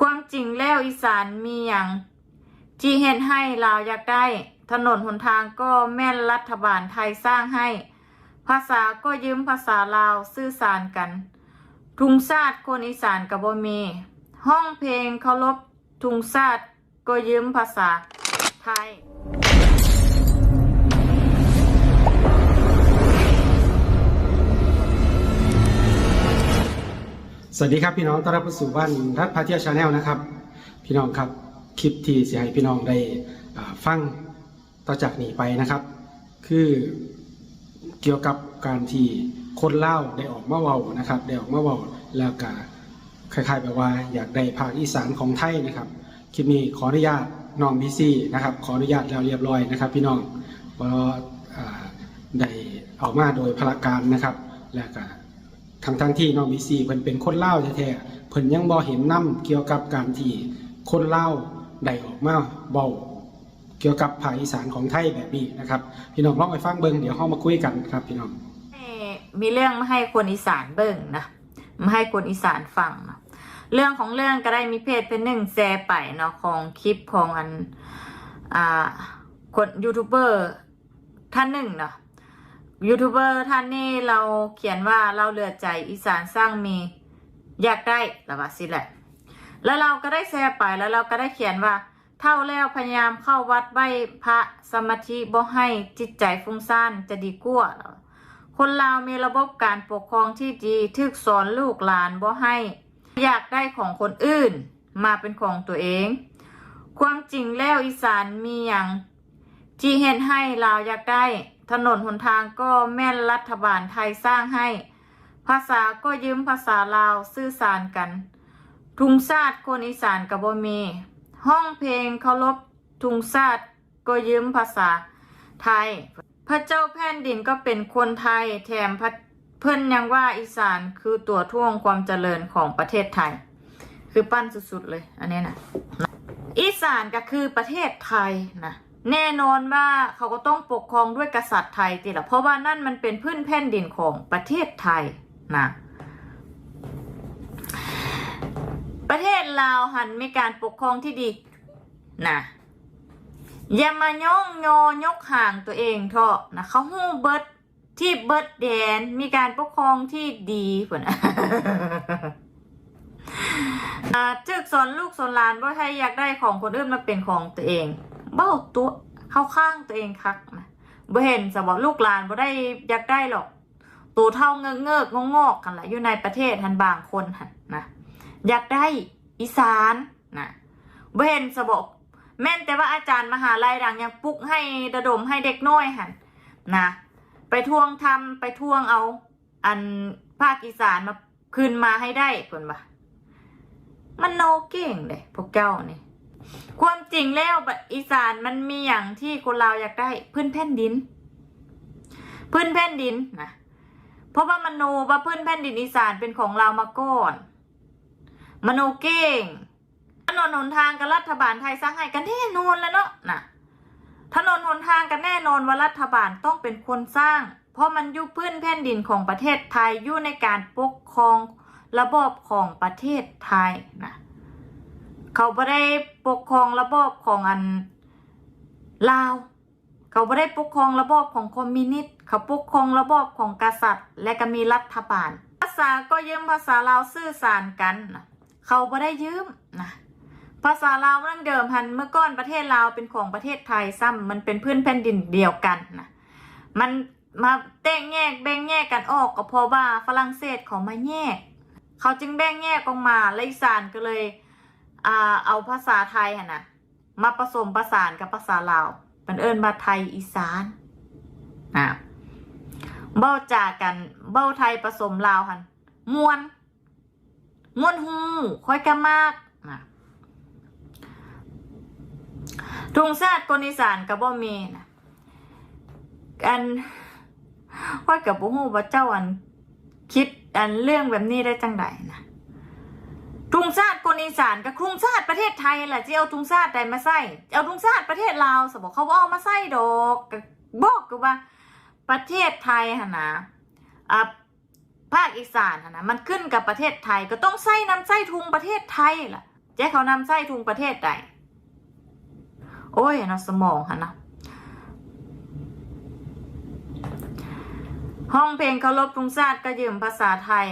ความจริงแล้วอีสานมีอย่างที่เห็นให้ลาวอยากได้ ถนนหนทางก็แม่นรัฐบาลไทยสร้างให้ ภาษาก็ยืมภาษาลาวสื่อสารกัน ทุงชาติคนอีสานกับบมี ห้องเพลงเคารพทุงชาติก็ยืมภาษาไทย วัสดีครับพี่น้องต้อนรับสู่บ้านรัฐพาเที่ยวชาแนลนะครับ พี่น้องครับคลิปที่จะให้พี่น้องได้ฟังต่อจากนี้ไปนะครับ คือเกี่ยวกับการที่คนเล่าได้ออกมาเว้านะครับได้ออกมาเว้าแล้วก็คล้ายๆแบบว่า อยากได้ภาคอีสานของไทยนะครับคลิปนี้ขออนุญาตน้องบีซี่นะครับขออนุญาตแล้วเรียบร้อยนะครับ พี่น้องเพราะอ่าได้ออกมาโดยพละการนะครับ แล้วก็ ทั้งทั้งที่น้องบีซีเพิ่นเป็นคนเล่าแท้ๆเพิ่นยังบ่เห็นนํเกี่ยวกับการที่คนเล่าได้ออกมาเบาเกี่ยวกับภาคอีสานของไทยแบบนี้นะครับ พี่น้องลองไปฟังเบิ่งเดี๋ยวเฮามาคุยกันครับ พี่น้องมีเรื่องมาให้คนอีสานเบิ่งนะมาให้คนอีสานฟังเนาะเรื่องของเรื่องก็ได้มีเพจเป็นหนึ่งแชร์ไปเนาะของคลิปของอันอ่าคนยูทูบเบอร์ท่านหนึ่งเนาะ ยูทูบเบอร์ท่านนี้เราเขียนว่าเราเลือใจอีสานสร้างมีอยากได้ละว่าสิแหละ แล้วเราก็ได้แชร์ไปแล้วเราก็ได้เขียนว่า เท่าแล้วพยายามเข้าวัดไหวพระสมาธิบ่ให้จิตใจฟุ้งซ่านจะดีกว่าคนลาวมีระบบการปกครองที่ดีทึกสอนลูกหลานบ่ให้ อยากได้ของคนอื่น มาเป็นของตัวเอง ความจริงแล้วอีสานมีอย่างที่เห็นให้ลาวอยากได้ ถนนหนทางก็แม่นรัฐบาลไทยสร้างให้ ภาษาก็ยืมภาษาลาวสื่อสารกัน ทุงชาติคนอีสานกับบมี ห้องเพลงเคารพทุงชาติก็ยืมภาษาไทย พระเจ้าแผ่นดินก็เป็นคนไทยแถมเพิ่อนยังว่าอีสานคือตัวท่วงความเจริญของประเทศไทย คือปั้นสุดๆเลย อันนี้นะอีสานก็คือประเทศไทยนะ แน่นอนว่าเขาก็ต้องปกครองด้วยกษัตริย์ไทยติละเพราะว่านั่นมันเป็นพื้นแผ่นดินของประเทศไทยนะประเทศลาวหันมีการปกครองที่ดีนะอย่ามาย่องยอยกห่างตัวเองเถอะนะเขาหู้เบิดที่เบิดแดนมีการปกครองที่ดีพุ่นอ่าจึกสอนลูกสอนหลานว่าให้อยากได้ของคนอื่นมาเป็นของตัวเอง เบ้าตัวเข้าข้างตัวเองคักนะบ่เห็นสบอกลูกหลานบ่ได้อยากได้หรอกตัวเท่าเงือกเงือกงงอกกันแหละอยู่ในประเทศทันบางคนหันนะอยากได้อีสานนะบ่เห็นสบอกแม่นแต่ว่าอาจารย์มหาลัยดังยังปลุกให้ระดมให้เด็กน้อยหันนะไปทวงทำไปทวงเอา อันภาคอีสานมาคืนมาให้ได้เพิ่นว่ามันโนเก่งเลยพวกเจ้านี่ ความจริงแล้วอีสานมันมีอย่างที่คนเราวอยากได้ พื้นแผ่นดิน พื้นแผ่นดินนะเพราะว่ามโนว่าพื้นแผ่นดินอีสานเป็นของเรามาก่อนมโนเก่งถนนหนทางกับรัฐบาลไทยสร้างให้กันแน่นอนแล้วเนาะนะถนนหนทางกันแน่นอนว่ารัฐบาลต้องเป็นคนสร้าง เพราะมันอยู่พื้นแผ่นดินของประเทศไทยอยู่ในการปกครองระบอบของประเทศไทยนะ เขาไม่ได้ปกครองระบอบของอันลาว เขาไม่ได้ปกครองระบอบของคอมมิวนิสต์เขาปกครองระบอบของกษัตริย์ และก็มีรัฐบาล ภาษาก็ยืมภาษาลาวสื่อสารกันนะเขาไม่ได้ยืมนะภาษาลาวเรื่องเดิมพันเมื่อก่อนประเทศลาวเป็นของประเทศไทยซ้ำมันเป็นพื้นแผ่นดินเดียวกันนะมันมาแตกแยกแบ่งแยกกันออกก็เพราะว่าฝรั่งเศสเขามาแยก เขาจึงแบ่งแยกออกมาและอีสานก็เลย อ่าเอาภาษาไทยหั่นะมาผสมประสานกับภาษาลาวเป็นเอิญมาไทยอีสานอ่าเบ้าจากันเบ้าไทยผสมลาวหันมวนมวนหูค่อยกะมากนะทุงชาติคนอีสานกับบ่มีนะอันค่อยกับบ่ฮู้ว่าเจ้าอันคิดอันเรื่องแบบนี้ได้จังใดนะ ทุงชาติคนอีสานกับทุงชาติประเทศไทยแหละจะเอาทุงชาติใดมาใส่เอาทุงชาติประเทศลาวสมบอกเขาว่าเอามาใส่ดอกกบอกก็ว่า ประเทศไทยหนนะอะภาคอีสานนะมันขึ้นกับประเทศไทยก็ต้องใส่น้ำใส่ทุงประเทศไทยล่ะแจ้เขานำไส้ทุงประเทศใดโอ้ยนาะสมองฮะนะห้องเพลงเคารพทุงชาติก็ยืมภาษาไทย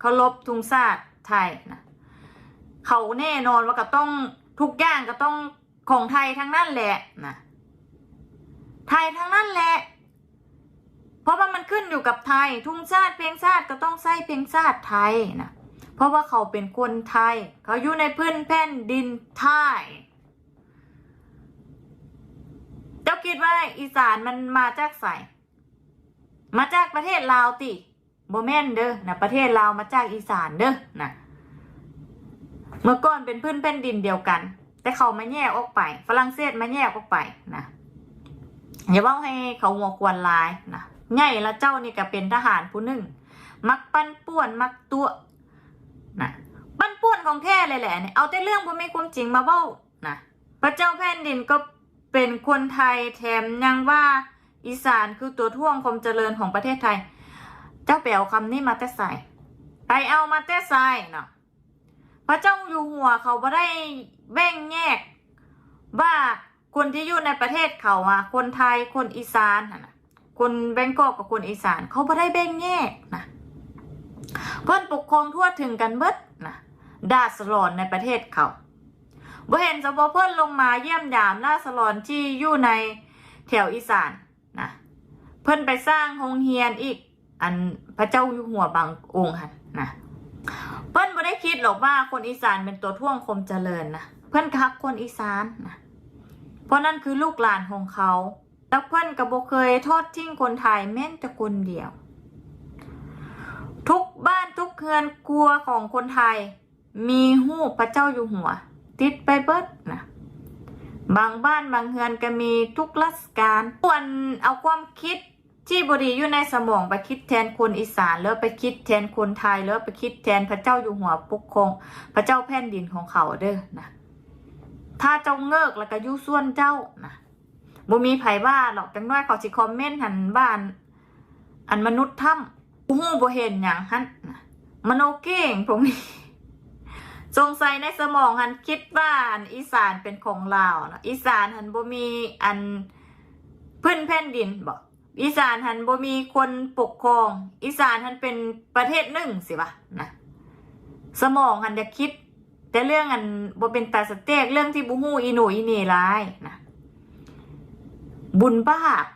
เคารพทุงชาติไทยนะ เขาแน่นอนว่าก็ต้องทุกอย่างก็ต้องของไทยทั้งนั้นแหละนะไทยทั้งนั้นแหละ เพราะว่ามันขึ้นอยู่กับไทย ทุ่งชาติเพลงชาติก็ต้องใส่เพลงชาติไทยนะเพราะว่าเขาเป็นคนไทย เขาอยู่ในพื้นแผ่นดินไทยเจ้าคิดว่าอีสานมันมาจากไสมาจากประเทศลาวติโบแมนเด้อนะประเทศลาวมาจากอีสานเด้อนะ เมื่อก่อนเป็นพื้นแผ่นดินเดียวกัน แต่เขามาแยกออกไป ฝรั่งเศสมาแยกออกไปนะอย่าว่าให้เขาหัวควนลายนะใหญ่ละเจ้านี่ก็เป็นทหารผู้หนึ่ง มักปั้นป่วนมักตัวนะปั้นป่วนของแท้เลยแหละเนี่ยเอาแต่เรื่องบ่มีความจริงมาเว้านะพระเจ้าแผ่นดินก็เป็นคนไทยแถมยังว่าอีสานคือตัวท่วงความเจริญของประเทศไทย เจ้าไปเอาคำนี้มาแต่ใส่ไปเอามาแต่ใส่เนาะ พระเจ้าอยู่หัวเขาบ่ได้แบ่งแยก ว่าคนที่อยู่ในประเทศเขาอะคนไทยคนอีสานนะคนแบงกอกกับคนอีสาน เขาบ่ได้แบ่งแยกนะเพิ่อนปกครองทั่วถึงกันเบิดนะดาสลอนในประเทศเขาบ่เห็นสบเพิ่นลงมาเยี่ยมยามราสลอนที่อยู่ในแถวอีสานนะเพิ่อนไปสร้างโรงเรียนอีก อันพระเจ้าอยู่หัวบางองค์หันนะ เพิ่นบ่ได้คิดหรอกว่าคนอีสานเป็นตัวท่วงคมเจริญนะเพิ่นคักคนอีสานนะเพราะนั่นคือลูกหลานของเขาแล้วเพิ่นก็บ่เคยทอดทิ้งคนไทยแม้แต่คนเดียว ทุกบ้านทุกเรือนครัวของคนไทย มีหูพระเจ้าอยู่หัว ติดไปเบิดนะบางบ้านบางเรือนก็มีทุกราชการควรเอาความคิด ที่บดีอยู่ในสมองไปคิดแทนคนอีสานแล้วไปคิดแทนคนไทยแล้วไปคิดแทนพระเจ้าอยู่หัวปกครองพระเจ้าแผ่นดินของเขาเด้อนะถ้าเจ้าเงิกแล้วก็ยู่ส่วนเจ้านะบ่มีไผว่าหรอกจังน้อยเขาสิคอมเมนต์หันบ้าน อันมนุษย์ถ้ำผู้หูบ่เห็นหยังหันนะมโนเก่งพวกนี้สงสัยในสมองหันคิดว่าอันอีสานเป็นของลาวเนาะอีสานหันบ่มีอันพื้นแผ่นดินบอก อีสานหันบ่มีคนปกครอง อีสานหันเป็นประเทศหนึ่งสิวะนะสมองหันจะคิด แต่เรื่องอันบ่เป็นตาสเต็กเรื่องที่บ่ฮู้อีหนูอีเน่ร้ายนะบุญบาป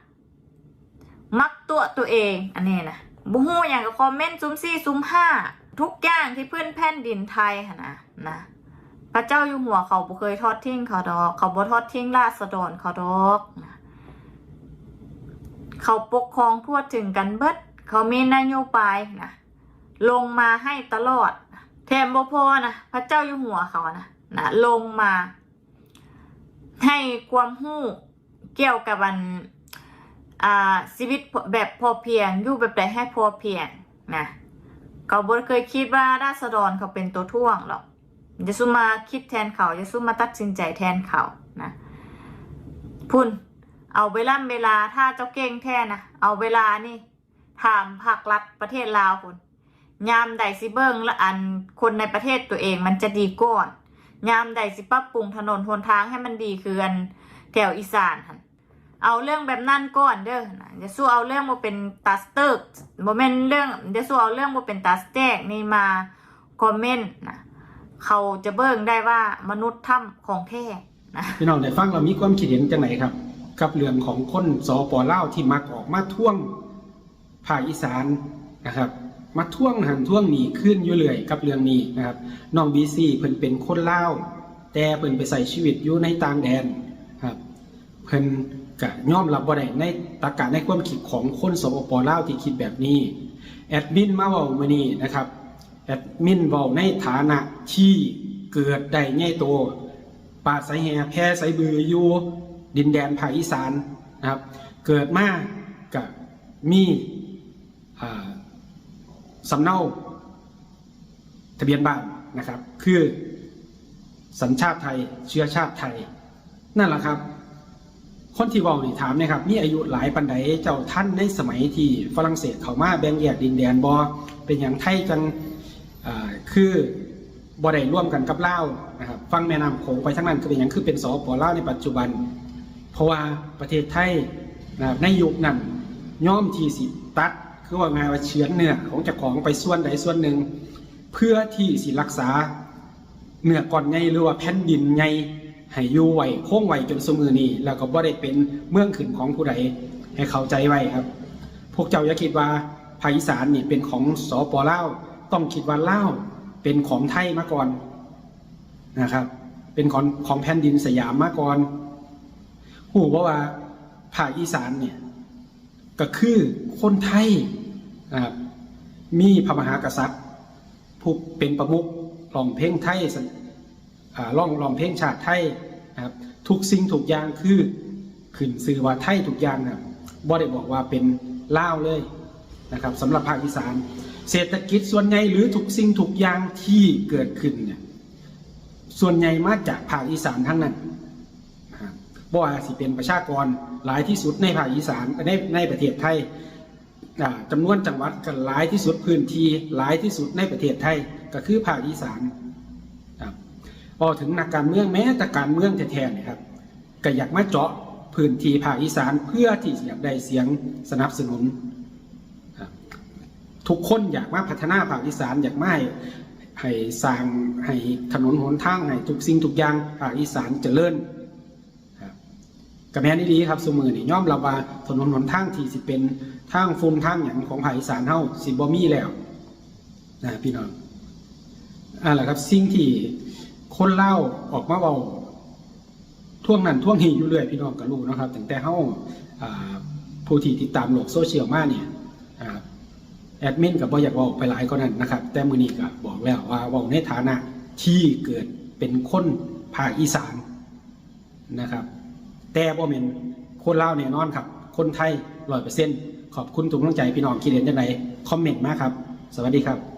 มักตัวตัวเอง อันนี้นะบ่ฮู้อย่างกับคอมเมนต์ซุ้มซี่ซุ้มห้าทุกอย่างที่เพื่อนแผ่นดินไทยนนะนะพระเจ้าอยู่หัวเขาบ่เคยทอดทิ้งเขาดอก เขาบ่ทอดทิ้งราษฎรเขาดอกนะ เขาปกครองทั่วถึงกันเบิด เขามีนโยบายนะลงมาให้ตลอดแถมบ่พอนะพระเจ้าอยู่หัวเขานะนะลงมา ให้ความรู้เกี่ยวกับอันอ่าชีวิตแบบพอเพียงอยู่แบบใดให้พอเพียงนะเขาบ่เคยคิดว่าราษฎรเขาเป็นตัวท่วงหรอกจะซุมาคิดแทนเขาจะซุมาตัดสินใจแทนเขานะพุ่น เอาเวลาเวลาถ้าเจ้าเก่งแท้นะเอาเวลานี่ถามภาครัฐประเทศลาวคุณยามใดสิเบิ้งและอันคนในประเทศตัวเองมันจะดีก่อนยามใดสิปรับปรุงถนนหนทางให้มันดีคืออันแถวอีสานหันเอาเรื่องแบบนั้นก่อนเด้อนะอย่าสู้เอาเรื่องมาเป็นตัสเติร์กบ่แม่นเรื่องอย่าสู้เอาเรื่องมาเป็นตัสแตกนี่มาคอมเมนต์นะเขาจะเบิ่งได้ว่ามนุษย์ถ้ำของแท้นะพี่น้องได้ฟังเรามีความคิดเห็นจังไหนครับ กับเรื่องของคนสอปล่าวที่มักออกมาท่วงภาคอีสานนะครับมาท่วงหันท่วงหนีขึ้นอยู่เรื่อยกับเรื่องนี้นะครับน้องบีซีเพิ่นเป็นคนเล่าแต่เพิ่นไปใส่ชีวิตอยู่ในต่างแดนครับเพิ่นก็ยอมรับบ่ได้ในตรรกะในความคิดของคนสปปลาวที่คิดแบบนี้แอดมินมาเว้ามื้อนี้นะครับแอดมินเว้าในฐานะที่เกิดได้ใหญ่โตป่าสายแห่แพร่สายบืออยู่ ดินแดนภาคอีสานนะครับ เกิดมากับมีสำเนาทะเบียนบ้านนะครับ คือสัญชาติไทยเชื้อชาติไทย นั่นแหละครับ คนที่ว่านี่ถามนะครับ มีอายุหลายปันใดเจ้าท่านในสมัยที่ฝรั่งเศสเขามาแบ่งแยกดินแดนบอเป็นอย่างไทยจังคือบ่ได้ร่วมกันกับเลานะครับ ฟังแม่น้ำโขงไปทั้งนั้นคือเป็นอย่างคือเป็นสปลาในปัจจุบัน เพราะว่าประเทศไทยนะครับในยุคนั้นย่อมที่สิตัดคือว่าไงว่าเฉือนเนื้อของเจ้าของไปส่วนใดส่วนหนึ่ง เพื่อที่สิรักษาเนื้อก่อนไงหรือว่าแผ่นดินไงให้อยู่ไหวโค้งไหวจนสมือนี้แล้วก็บ่ได้เป็นเมืองขึ้นของผู้ใดให้เข้าใจไว้ครับ พวกเจ้าอย่าคิดว่าภาคอีสานนี่เป็นของสปลาต้องคิดว่าลาเป็นของไทยมาก่อนนะครับ เป็นของของแผ่นดินสยามมาก่อน หูว่าว่าภาคอีสานเนี่ยก็คือคนไทยนะครับมีพระมหากษัตริย์ผู้เป็นประมุขร้องเพลงไทยสอ่องร้องเพลงชาติไทยนะครับทุกสิ่งทุกอย่างคือขึ้นสื่อว่าไทยทุกอย่างนะบ่ได้บอกว่าเป็นล่าวเลยนะครับสำหรับภาคอีสาน เศรษฐกิจส่วนใหญ่หรือทุกสิ่งทุกอย่างที่เกิดขึ้นเนี่ยส่วนใหญ่มาจากภาคอีสานทั้งนั้น บบ่ว่าสิเป็นประชากรหลายที่สุดในภาคอีสานในในประเทศไทยอ่าจำนวนจังหวัดกันหลายที่สุดพื้นที่หลายที่สุดในประเทศไทยก็คือภาคอีสานพอถึงนักการเมืองแม้แต่การเมืองแท้ๆเนี่ยครับก็อยากมาเจาะพื้นที่ภาคอีสานเพื่อที่จะอยากได้เสียงสนับสนุน ทุกคนอยากมาพัฒนาภาคอีสานอยากมาให้สร้างให้ถนนหนทางให้ทุกสิ่งทุกอย่างภาคอีสานเจริญ กับแม่นี่ดีครับสมือนี่ย่อมรับว่าถนนหนทางที่สิเป็นทางฟุมทางหยังของภาคอีสานเฮาสิบ่มีแล้วนะพี่น้องอ่าแหละครับสิ่งที่คนเล่าออกมาเว้าท่วงนั้นท่วงนี้อยู่เรื่อยพี่น้องก็รู้เนะครับตั้งแต่เฮาอ่าผู้ที่ติดตามโลกโซเชียลมาเนี่ยแอดมินกับบ่อยากบอกไปหลายก็นั้นนะครับ แต่มือนี้ก็บอกแล้วว่าว้าในฐานะที่เกิดเป็นคนภาคอีสานนะครับ แต่บ่เป็นคนลาวแน่นอนครับ คนไทยร้อยเปอร์เซ็นต์ขอบคุณทุกกำลังใจพี่น้องคิดเห็นยังไงคอมเมนต์มาครับ สวัสดีครับ